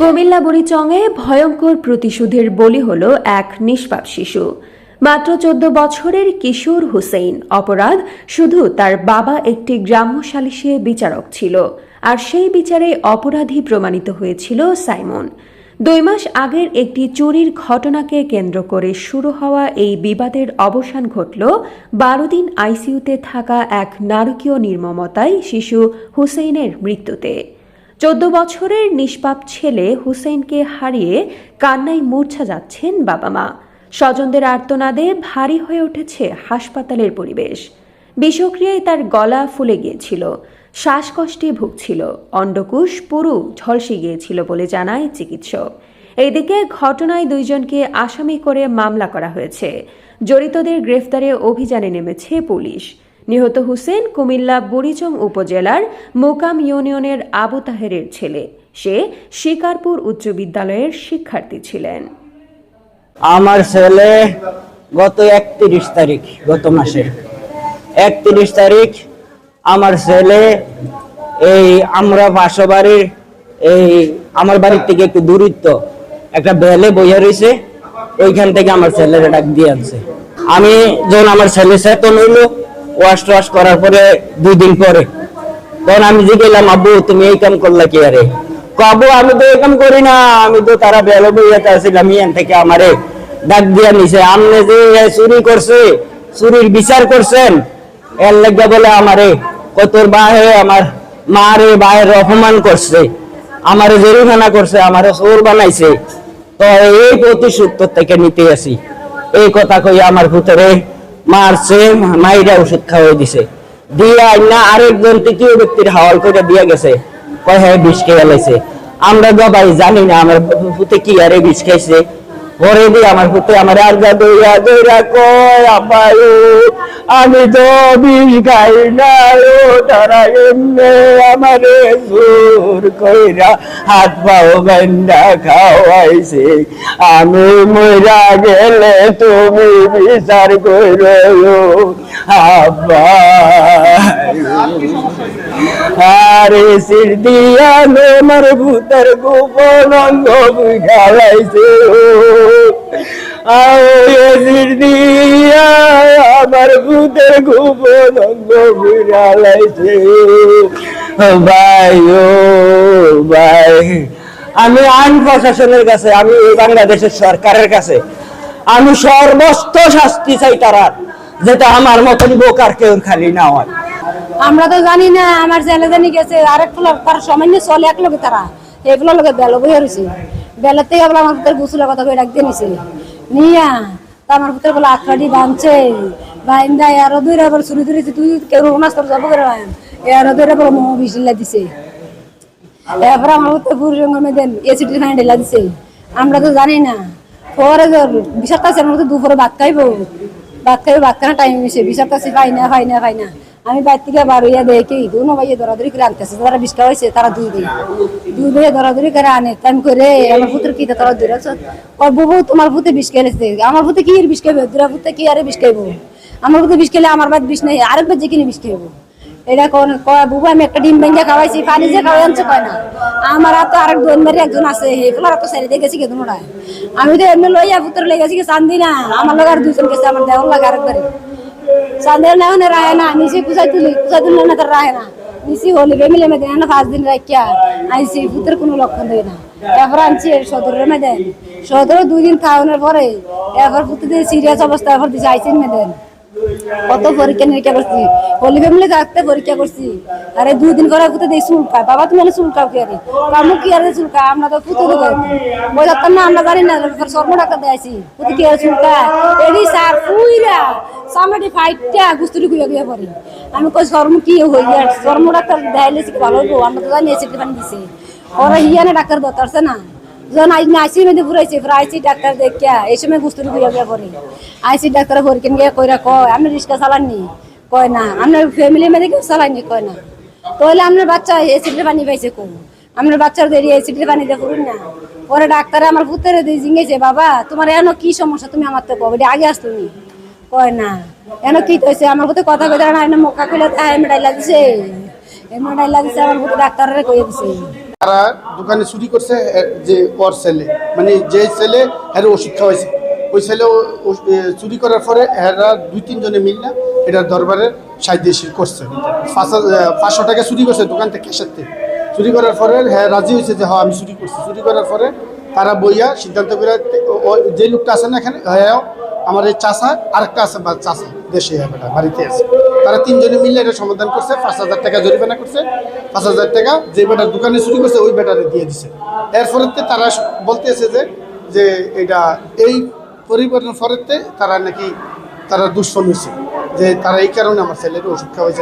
কুমিল্লা বুড়িচংয়ে ভয়ঙ্কর প্রতিশোধের বলি হল এক নিষ্পাপ শিশু। মাত্র চোদ্দ বছরের কিশোর হুসেইন। অপরাধ, শুধু তার বাবা একটি গ্রাম্য সালিশে বিচারক ছিল, আর সেই বিচারে অপরাধী প্রমাণিত হয়েছিল সাইমন। দুই মাস আগের একটি চুরির ঘটনাকে কেন্দ্র করে শুরু হওয়া এই বিবাদের অবসান ঘটল বারো দিন আইসিইউতে থাকা এক নারকীয় নির্মমতায় শিশু হুসেইনের মৃত্যুতে। চোদ্দ বছরের নিষ্পাপ ছেলে হুসেনকে হারিয়ে কান্নায় মূর্ছা যাচ্ছেন বাবা মা। স্বজনদের আর্তনাদে ভারী হয়ে উঠেছে হাসপাতালের পরিবেশ। বিষক্রিয়ায় তার গলা ফুলে গিয়েছিল। শ্বাসকষ্টে ভুগছিল। অন্ডকুশ পুরু ঝলসে গিয়েছিল বলে জানায় চিকিৎসক। এদিকে ঘটনায় দুইজনকে আসামি করে মামলা করা হয়েছে। জড়িতদের গ্রেফতারে অভিযানে নেমেছে পুলিশ। নিহত হুসেন কুমিল্লা বুড়িচং উপজেলার মোকাম ইউনিয়নের আবু তাহেরের ছেলে। সে শিকারপুর উচ্চ বিদ্যালয়ের শিক্ষার্থী ছিলেন। আমার ছেলে গত একত্রিশ তারিখ, গত মাসে। একত্রিশ তারিখ আমার ছেলে এই আমরা বাসবাড়ির এই আমার বাড়ির থেকে একটু দূরত্ব, একটা বেলে বইয়া রয়েছে, ওইখান থেকে আমার ছেলেরা ডাক দিয়ে আনছে। আমি যখন আমার ছেলে চেতন হইল ওয়াশ টোয়াশ করার পরে দুই দিন পরে। তখন আমি যে গেলাম আব্বু, তুমি এই কাম করলা কি আরে? কবু আমি তো এই কাম করি না, আমি তো তারা বেলো বইয়াতে আসছিলাম ইয়ান থেকে আমারে ডাক দিয়া নিছে। আমনে যে চুরি করছে, চুরির বিচার করছেন, এর লাগে বলে আমারে কতর বাহে আমার মারে বাহের অপমান করছে, আমারে জরিমানা করছে, আমারে চোর বানাইছে। তো এই প্রতিশোধ থেকে নিতে আসি। এই কথা কই আমার ভিতরে মারছে, মাইরা ওষুধ খাওয়াই দিছে। দিয়া না আরেকজন তৃতীয় ব্যক্তির হাওয়াল করে দিয়া গেছে। কয় হ্যাঁ বিষ খেয়ে আমরা সবাই জানি না, আমার পুতে কি আরে বিষ খাইছে। পরে দিয়ে আমার পুতে আমার আর যা দইয়া কয় আপায়ু আমি তো বিষ খাই না ও তারা এমনি আমারে জোর কইরা হাত পাও গন্ডা খাওয়াইছে। আমি মইরা গেলে তুমি বিচার কইরো। আব্বা। আরে সির দিয়া আমার ভূতের গোপন অঙ্গ বুঝালাইছে আরে সির দিয়া আমার ভূতের গোপন অঙ্গ বুঝালাইছে ভাই ও ভাই, আমি আইন প্রশাসনের কাছে, আমি এই বাংলাদেশের সরকারের কাছে, আমি সর্বস্ত শাস্তি চাই তারা যেটা আমার মতন বোকার কেউ খালি না হয়। আমরা তো জানি না, আমার ছেলে জানি গেছে, আরেক ফুলার তার সামান্য চলে এক লগে তারা। এই ফুলার লগে বেল বইয়া রয়েছে থেকে বলে আমার পুত্রের গুসুলের কথা কই ডাক দিয়ে নিছে। নিয়া, তা আমার পুত্রের বলে আখড়াটি বাঁধছে। বাইন্দা আরও দুই আবার চুরি ধরেছে, তুই কেউ নাচ করে যাব করে এরো দুই আবার মোহ বিশিলা দিছে। এরপরে আমার পুত্র পুরুষ দেন এসিটি ফাইন ঢেলা দিছে। আমরা তো জানি না। পরে বিষাক্ত আছে, আমরা তো দুপুরে ভাত খাইবো। ভাত ভাত খানা টাইম মিশে বিষাক্ত আছে, পাই না পাই না পাই না। আমি বাইর থেকে বার হইয়া দেখি দুনো ভাইয়ে দরাদরি করে আনতেছে তারা বিষ্কা হয়েছে তারা দুই দিন দুই ভাইয়ে দরাদরি করে আনে, তাই করে আমার পুত্র কি তারা দূরে ওর বুবু, তোমার পুতে বিষ খেলেছে আমার পুতে কি বিষ খাইবে দুরা পুতে কি আরে বিষ খাইবো আমার পুতে বিষ খেলে আমার বাদ বিষ নেই, আরেক বাদ যে কিনে বিষ খাইবো এটা কোন বুবু, আমি একটা ডিম ভেঙে খাওয়াইছি, পানি যে খাওয়াই আনছে কয় না? আমার তো আরেক দোন মারি একজন আছে এগুলো তো সারি দিয়ে গেছি কে তোমরা আমি তো এমনি লইয়া পুত্র লেগে গেছি চান্দি না। আমার লগে আর দুজন গেছে, আমার দেওয়ার লাগে আরেকবারে। চাঁদের না মানে রায় না। নিচে কুচাই তুলি কুচাই তুললে না তার রায় না। নিচে হলি ফ্যামিলি মেদে না, পাঁচ দিন রাখিয়া আইসি পুত্রের কোনো লক্ষণ দেয় না। এরপর আনছি সদরের মেদেন সদরে দুই দিন খাওয়ানোর পরে এরপর পুত্রদের সিরিয়াস অবস্থা, এরপর দিছে আইসিন মেদেন কত পরীক্ষা নিরীক্ষা করছি? হলি ফ্যামিলি থাকতে পরীক্ষা করছি। আরে দুই দিন করে পুঁতে দিয়ে চুলকা বাবা, তুমি এনে চুলকাও কি আরে? কামু কি আরে চুলকা আমরা তো পুঁতে দেবো বই থাকতাম না, আমরা জানি না। সর্ব ডাক্তার দেয়াছি পুঁতে কি আরে চুলকা এডি সার ফুইরা। সামনে ফাইটটা গুস্তুরি গুয়া গুয়া পরে আমি কই শর্ম কি হই আর? শর্ম ডাক্তার দেখাইলে কি ভালো হইব? আমরা তো জানি এসিড পানি দিছে। ওরা হিয়ানে ডাক্তার দরকারছে না। যখন আইসি আইসি মেয়েদের ফুরাইছে ফের আইসি ডাক্তার দেখিয়া এই সময় গুস্তুরি গুয়া গুয়া পরে আইসি ডাক্তার পরীক্ষা গিয়ে কইরা কয়, আপনি রিক্সা চালাননি? কয়, না। আপনার ফ্যামিলি মেয়েদের কেউ চালাননি? কয়, না। তাহলে আপনার বাচ্চা এসিডের পানি পাইছে কো আপনার বাচ্চার দেরি এসিডের দিয়ে ফুরুন না। পরে ডাক্তার আমার পুত্রে দিয়ে জিঙ্গেছে বাবা, তোমার এনো কি সমস্যা? তুমি আমার তো কবে আগে আসতো তুমি কয়, না। এন কি কইছে আমার প্রতি কথা কইতে না মোকা কইলে মেডাইলা দিছে। মেডাইলা দিছে, আমার প্রতি ডাক্তারে কইয়ে দিছে। তারা দোকানে চুরি করছে যে ওর ছেলে। মানে যে ছেলে এর ওষুধ খাওয়াইছে ওই ছেলে চুরি করার পরে এরা দুই তিনজনে মিললে এটার দরবারের সাহায্য করছে। পাঁচ পাঁচশো টাকা চুরি করছে দোকান থেকে ক্যাশের থেকে। চুরি করার পরে হ্যাঁ রাজি হয়েছে যে হ্যাঁ আমি চুরি করছি। চুরি করার পরে তারা বইয়া সিদ্ধান্ত করে যে লোকটা আছে না এখানে হ্যাঁ আমার এই চাষা, আরেকটা আছে বা চাষা। দেশে বেটা বাড়িতে আছে। তারা তিনজনে মিলে এটা সমাধান করছে, পাঁচ হাজার টাকা জরিমানা করছে। পাঁচ হাজার টাকা যে বেটার দোকানে চুরি করছে, ওই বেটারে দিয়ে দিছে। ফলেতে তারা বলতেছে যে যে এটা এই পরিবর্তন ফলেতে তারা নাকি তারা দুশ্মন হয়েছে। যে তারা এই কারণে আমার ছেলের ওষুধ খাওয়াইছে